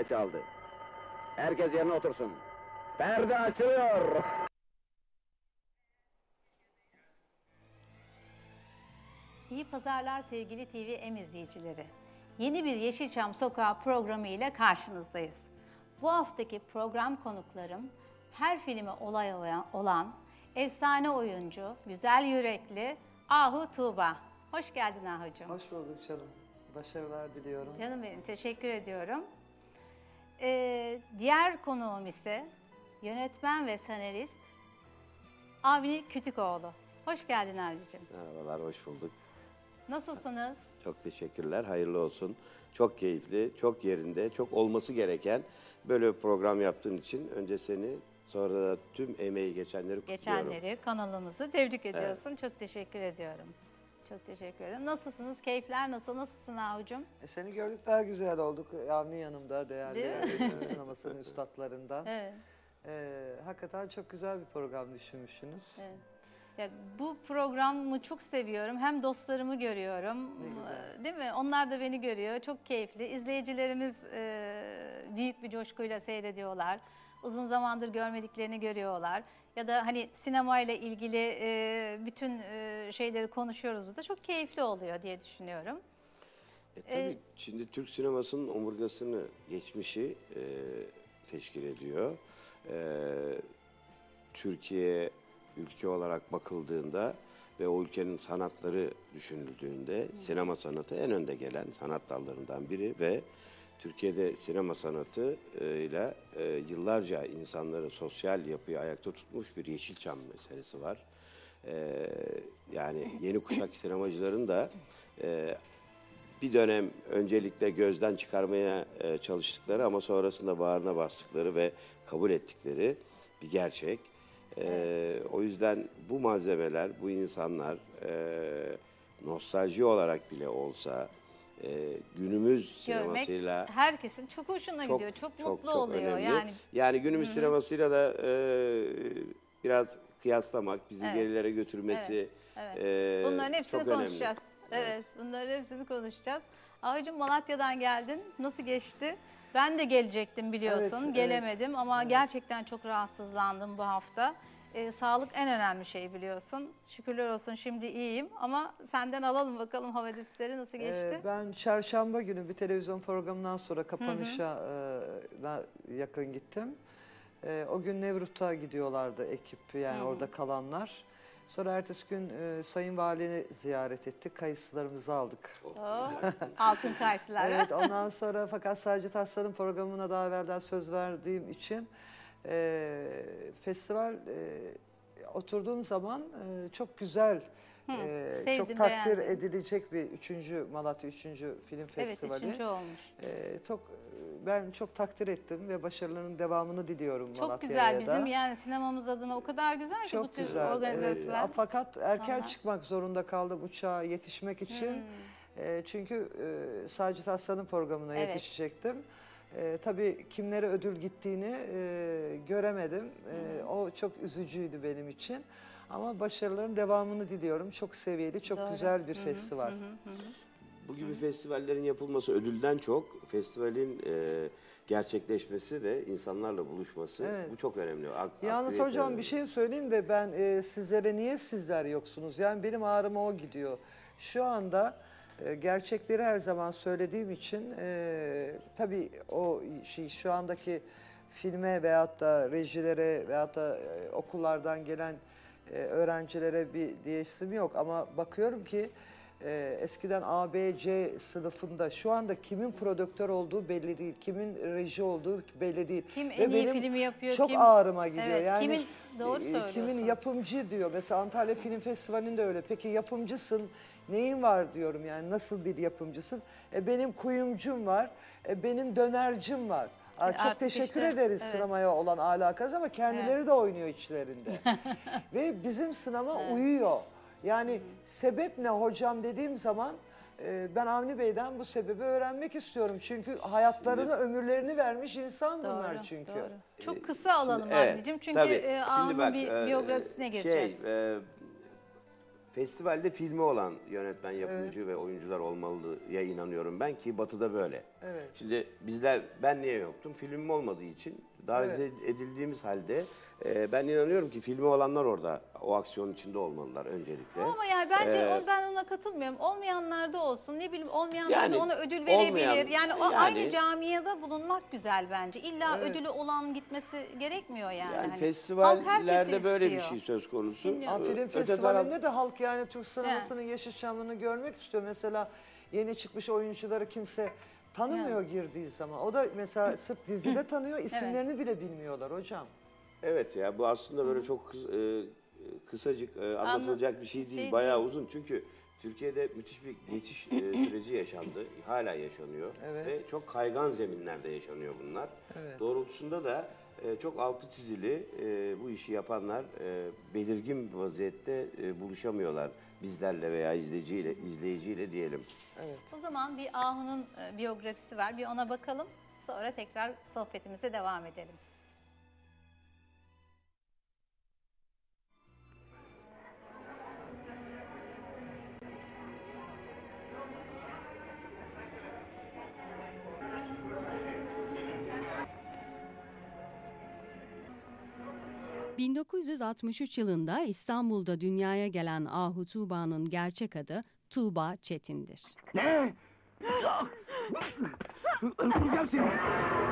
Zilde çaldı. Herkes yerine otursun. Perde açılıyor. İyi pazarlar sevgili TV M izleyicileri. Yeni bir Yeşilçam Sokağı programı ile karşınızdayız. Bu haftaki program konuklarım her filmi olay olan efsane oyuncu, güzel yürekli Ahu Tuğba. Hoş geldin Ahu'cum. Hoş bulduk canım. Başarılar diliyorum. Canım benim teşekkür ediyorum. Ee, diğer konuğum ise yönetmen ve senarist Avni Kütükoğlu. Hoş geldin Avni'cim. Merhabalar, hoş bulduk. Nasılsınız? Çok teşekkürler, hayırlı olsun. Çok keyifli, çok yerinde, çok olması gereken böyle bir program yaptığın için önce seni, sonra da tüm emeği geçenleri kutluyorum. Geçenleri kanalımızı tebrik ediyorsun. Çok teşekkür ediyorum. Çok teşekkür ederim. Nasılsınız? Keyifler nasıl? Nasılsın Ahucum? E, seni gördük daha güzel olduk. Avni yanımda değerli? Türk sinemasının üstadlarından. Evet. E, hakikaten çok güzel bir program düşünmüşsünüz. evet. Ya, bu programı çok seviyorum. Hem dostlarımı görüyorum. Ee, Değil mi? Onlar da beni görüyor. Çok keyifli. İzleyicilerimiz e, büyük bir coşkuyla seyrediyorlar. Uzun zamandır görmediklerini görüyorlar. Ya da hani sinemayla ilgili e, bütün e, şeyleri konuşuyoruz burada. Çok keyifli oluyor diye düşünüyorum. E, tabii şimdi Türk sinemasının omurgasını, geçmişi e, teşkil ediyor. E, Türkiye ülke olarak bakıldığında ve o ülkenin sanatları düşünüldüğünde sinema sanatı en önde gelen sanat dallarından biri ve Türkiye'de sinema sanatı e, ile e, yıllarca insanları sosyal yapıyı ayakta tutmuş bir Yeşilçam meselesi var. E, yani yeni kuşak sinemacıların da bir dönem öncelikle gözden çıkarmaya çalıştıkları ama sonrasında bağrına bastıkları ve kabul ettikleri bir gerçek. O yüzden bu malzemeler, bu insanlar nostalji olarak bile olsa e, günümüz Görmek sinemasıyla herkesin çok hoşuna gidiyor. Çok, mutlu oluyor önemli. yani. günümüz sinemasıyla da e, biraz kıyaslamak, bizi Evet. gerilere götürmesi Evet, e, Bunların hepsini çok önemli. konuşacağız. Evet, bunların hepsini konuşacağız. Ahucum Malatya'dan geldin. Nasıl geçti? Ben de gelecektim biliyorsun. Evet, evet. Gelemedim ama gerçekten çok rahatsızlandım bu hafta. Ee, sağlık en önemli şey biliyorsun. Şükürler olsun şimdi iyiyim ama senden alalım bakalım havadisleri nasıl geçti? E, ben çarşamba günü bir televizyon programından sonra kapanışa e, na- yakın gittim. E, o gün Nevrut'a gidiyorlardı ekip yani orada kalanlar. Sonra ertesi gün e, Sayın Vali'ni ziyaret ettik. Kayısılarımızı aldık. Oo, altın kayısılar. Evet ondan sonra fakat sadece Taslar'ın programına daha evvelden söz verdiğim için e, festival e, oturduğum zaman e, çok güzel e, sevdim, çok takdir beğendim. edilecek bir üçüncü Malatya üçüncü film Evet, festivali. üçüncü olmuş. E, çok ben çok takdir ettim ve başarılarının devamını diliyorum Çok Malatya'ya güzel. Bizim da. yani sinemamız adına o kadar güzel ki bu Çok tür güzel. organizasyonlar. Ee, fakat erken Aha. çıkmak zorunda kaldım uçağa yetişmek için. Ee, çünkü e, Sacit Aslan'ın programına Evet. yetişecektim. Ee, tabii kimlere ödül gittiğini e, göremedim. Ee, o çok üzücüydü benim için. Ama başarıların devamını diliyorum. Çok seviyeli, çok Doğru. güzel bir festival. Bu gibi festivallerin yapılması ödülden çok festivalin e, gerçekleşmesi ve insanlarla buluşması Evet. bu çok önemli. Ak- Yalnız aktivite hocam önemli. bir şey söyleyeyim de ben e, sizlere niye sizler yoksunuz? Yani benim ağrıma o gidiyor. Şu anda e, gerçekleri her zaman söylediğim için e, tabii o şey şu andaki filme veyahut da rejilere veyahut da e, okullardan gelen e, öğrencilere bir diyesim yok ama bakıyorum ki e, eskiden A, B, C sınıfında şu anda kimin prodüktör olduğu belli değil, kimin reji olduğu belli değil. Kim Ve en iyi benim filmi yapıyor, Çok kim- ağrıma gidiyor. Evet, yani kimin- doğru e, söylüyorsun. Kimin yapımcı diyor. Mesela Antalya Film Festivali'nde öyle. Peki yapımcısın. Neyin var diyorum yani nasıl bir yapımcısın? E, benim kuyumcum var. E, benim dönercim var. Aa, çok artık teşekkür işte, ederiz evet. sinemaya olan alakası ama kendileri de oynuyor içlerinde. Ve bizim sinema uyuyor. Yani sebep ne hocam dediğim zaman e, ben Avni Bey'den bu sebebi öğrenmek istiyorum. Çünkü hayatlarını, ömürlerini vermiş insan bunlar Doğru, çünkü. doğru. Çok kısa alalım Evet, anneciğim çünkü tabii. e, Şimdi Ağa'nın bir e, biyografisine gireceğiz. Şey, e, Festivalde filmi olan yönetmen, yapımcı ve oyuncular olmalıya inanıyorum ben ki Batı'da böyle. Evet. Şimdi bizler, ben niye yoktum? Filmim olmadığı için davet Evet. edildiğimiz halde e, ben inanıyorum ki filmi olanlar orada o aksiyonun içinde olmalılar öncelikle. Ama yani bence Ee, ben ona katılmıyorum. Olmayanlar da olsun. Ne bileyim olmayanlar Yani da ona ödül verebilir. olmayan- yani o yani- aynı camiada bulunmak güzel bence. İlla Evet. ödülü olan gitmesi gerekmiyor yani. Yani Hani festivallerde böyle bir şey söz konusu. Film Öte taraf- festivalinde de halk yani Türk sinemasının Yeşilçam'ını görmek istiyor. Mesela yeni çıkmış oyuncuları kimse tanımıyor girdiği zaman. O da mesela sırf dizide tanıyor, isimlerini bile bilmiyorlar hocam. Evet ya bu aslında böyle çok kıs- e, kısacık e, anlatılacak bir şey değil. şey Bayağı değil. uzun çünkü Türkiye'de müthiş bir geçiş e, süreci yaşandı. Hala yaşanıyor. Evet. Ve çok kaygan zeminlerde yaşanıyor bunlar. Evet. Doğrultusunda da e, çok altı çizili e, bu işi yapanlar e, belirgin bir vaziyette e, buluşamıyorlar bizlerle veya izleyiciyle izleyiciyle diyelim. O zaman bir Ahu'nun e, biyografisi var. Bir ona bakalım. Sonra tekrar sohbetimize devam edelim. ...1963 yılında İstanbul'da dünyaya gelen Ahu Tuğba'nın gerçek adı Tuğba Çetin'dir. Ne? Öldüreceğim seni.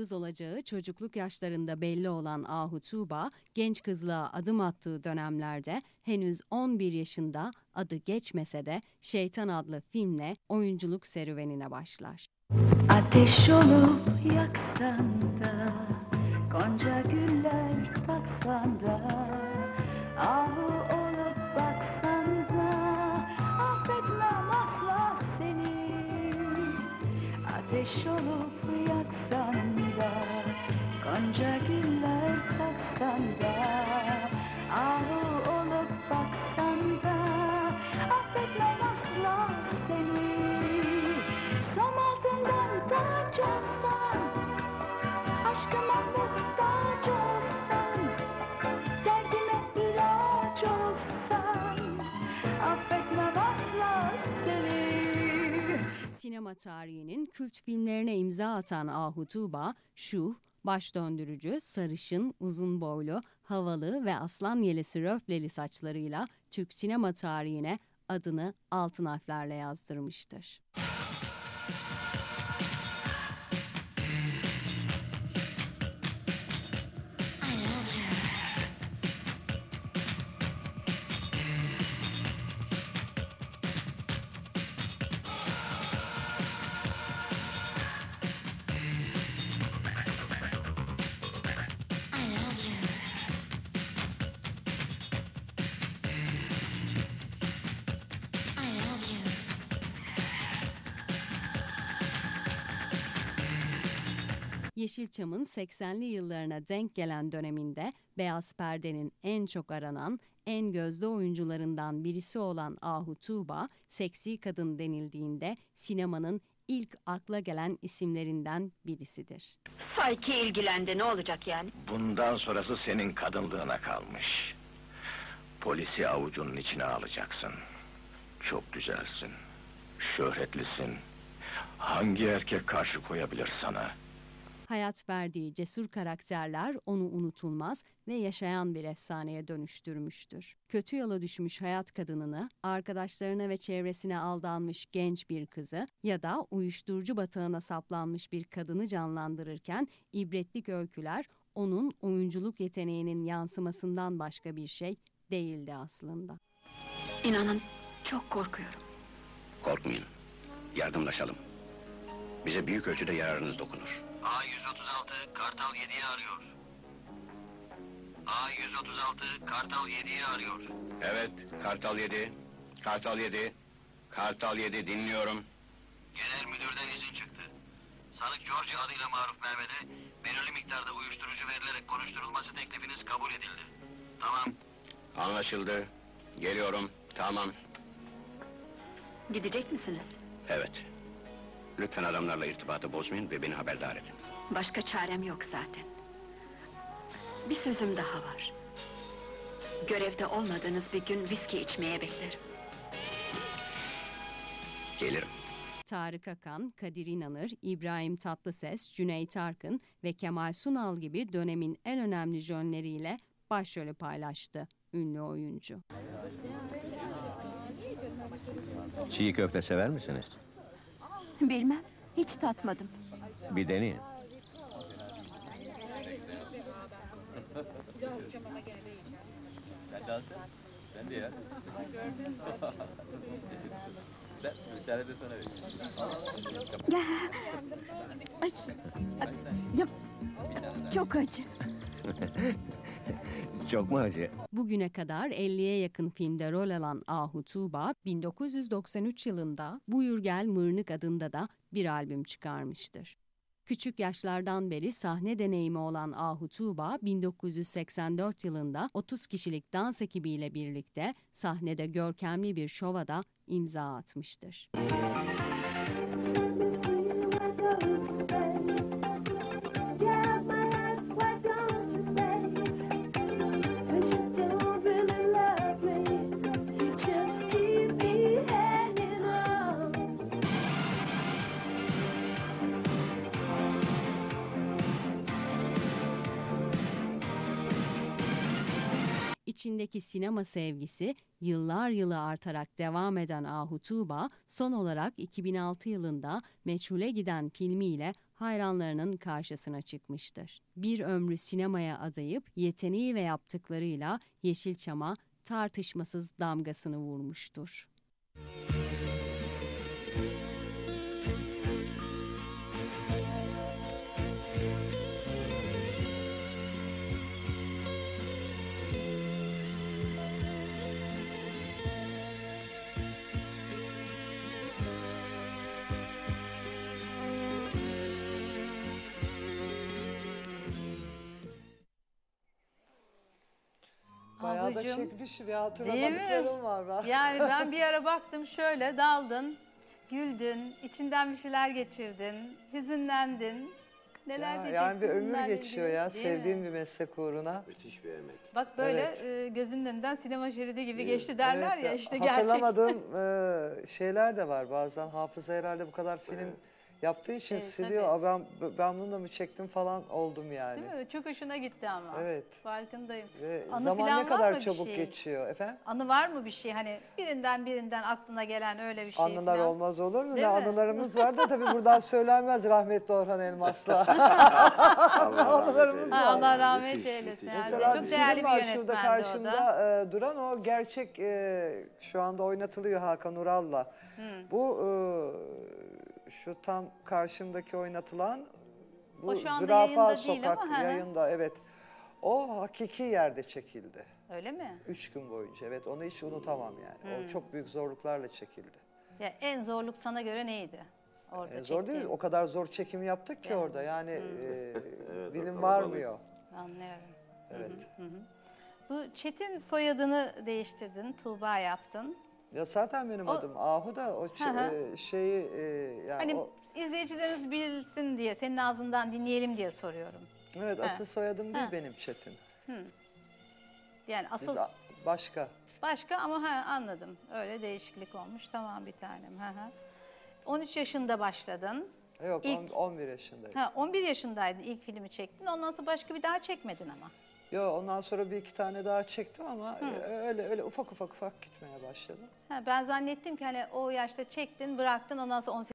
Yıldız olacağı çocukluk yaşlarında belli olan Ahu Tuğba, genç kızlığa adım attığı dönemlerde henüz 11 yaşında adı geçmese de Şeytan adlı filmle oyunculuk serüvenine başlar. Ateş olup yaksan da Gonca güller taksan da Ahu olup baksan da Affetmem asla seni Ateş olup Sinema tarihinin kült filmlerine imza atan Ahu Tuğba, Şuh, baş döndürücü, sarışın, uzun boylu, havalı ve aslan yelisi röfleli saçlarıyla Türk sinema tarihine adını altın harflerle yazdırmıştır. Yeşilçam'ın 80'li yıllarına denk gelen döneminde Beyaz Perde'nin en çok aranan, en gözde oyuncularından birisi olan Ahu Tuğba, seksi kadın denildiğinde sinemanın ilk akla gelen isimlerinden birisidir. Sayki ilgilendi ne olacak yani? Bundan sonrası senin kadınlığına kalmış. Polisi avucunun içine alacaksın. Çok güzelsin. Şöhretlisin. Hangi erkek karşı koyabilir sana? Hayat verdiği cesur karakterler onu unutulmaz ve yaşayan bir efsaneye dönüştürmüştür. Kötü yola düşmüş hayat kadınını, arkadaşlarına ve çevresine aldanmış genç bir kızı ya da uyuşturucu batağına saplanmış bir kadını canlandırırken ibretlik öyküler onun oyunculuk yeteneğinin yansımasından başka bir şey değildi aslında. İnanın çok korkuyorum. Korkmayın. Yardımlaşalım. Bize büyük ölçüde yararınız dokunur. A136 Kartal 7'yi arıyor. A136 Kartal 7'yi arıyor. Evet, Kartal 7. Kartal 7. Kartal 7 dinliyorum. Genel müdürden izin çıktı. Sanık George adıyla maruf Mehmet'e belirli miktarda uyuşturucu verilerek konuşturulması teklifiniz kabul edildi. Tamam. Anlaşıldı. Geliyorum. Tamam. Gidecek misiniz? Evet. Lütfen adamlarla irtibatı bozmayın ve beni haberdar edin. Başka çarem yok zaten. Bir sözüm daha var. Görevde olmadığınız bir gün viski içmeye beklerim. Gelirim. Tarık Akan, Kadir İnanır, İbrahim Tatlıses, Cüneyt Arkın ve Kemal Sunal gibi dönemin en önemli jönleriyle başrolü paylaştı ünlü oyuncu. Çiğ köfte sever misiniz? Bilmem, hiç tatmadım. Bir deneyin. Ay, ya, çok acı. Çok mu acı? Bugüne kadar 50'ye yakın filmde rol alan Ahu Tuğba, 1993 yılında Buyur Gel Mırnık adında da bir albüm çıkarmıştır. Küçük yaşlardan beri sahne deneyimi olan Ahu Tuğba, 1984 yılında 30 kişilik dans ekibiyle birlikte sahnede görkemli bir şova da imza atmıştır. İçindeki sinema sevgisi yıllar yılı artarak devam eden Ahu Tuğba, son olarak 2006 yılında Meçhule Giden filmiyle hayranlarının karşısına çıkmıştır. Bir ömrü sinemaya adayıp yeteneği ve yaptıklarıyla Yeşilçam'a tartışmasız damgasını vurmuştur. Bayağı da Ablacığım, çekmiş bir Değil hatırlamadıklarım var. Ben. Yani ben bir ara baktım şöyle daldın, güldün, içinden bir şeyler geçirdin, hüzünlendin. Neler Ya, diyeceksin yani bir ömür bunlarla geçiyor ilgili, ya değil mi? sevdiğim bir meslek uğruna. Müthiş bir emek. Bak böyle Evet. e, gözünün önünden sinema şeridi gibi geçti derler Evet, ya işte gerçek. Hatırlamadığım e, şeyler de var bazen. Hafıza herhalde bu kadar film yaptığı için Evet, siliyor. Aa, ben, ben bunu da mı çektim falan oldum yani. Değil mi? Çok hoşuna gitti ama. Evet. Farkındayım. Ve Anı zaman falan ne var kadar mı bir çabuk şey? geçiyor efendim. Anı var mı bir şey hani birinden birinden aklına gelen öyle bir şey Anılar falan? olmaz olur mu? Değil ne mi? anılarımız var da tabii buradan söylenmez rahmetli Orhan Elmas'la. Allah Anılarımız Ha, var. Allah rahmet Müthiş, eylesin. müthiş. Mesela çok bir değerli film bir var şurada yönetmendi o da. karşımda e, duran o gerçek e, şu anda oynatılıyor Hakan Ural'la. Bu e, şu tam karşımdaki oynatılan bu O şu anda Zürafa yayında değil Sokak ama, hı hı. yayında evet. O hakiki yerde çekildi. Öyle mi? Üç gün boyunca evet onu hiç unutamam yani. Hmm. O çok büyük zorluklarla çekildi. Ya en zorluk sana göre neydi? Orada E, zor değil çektiğin? o kadar zor çekim yaptık ki orada yani Hmm. e, dilim varmıyor. Anlıyorum. Evet. Bu Çetin soyadını değiştirdin, Tuğba yaptın. Ya zaten benim O- adım Ahu da o ç- Hı hı. e, şeyi e, yani Hani o, izleyicilerimiz bilsin diye, senin ağzından dinleyelim diye soruyorum. evet Ha. asıl soyadım değil Ha. benim Çetin. Yani Biz asıl a- başka. başka ama ha, anladım. Öyle değişiklik olmuş. Tamam bir tanem. Hı hı. 13 yaşında başladın. Yok İlk- on- 11 yaşındayım. Ha, 11 yaşındaydın ilk filmi çektin. Ondan sonra başka bir daha çekmedin ama. Yo ondan sonra bir iki tane daha çektim ama e, öyle öyle ufak ufak ufak gitmeye başladı. Ha, ben zannettim ki hani o yaşta çektin, bıraktın ondan sonra 18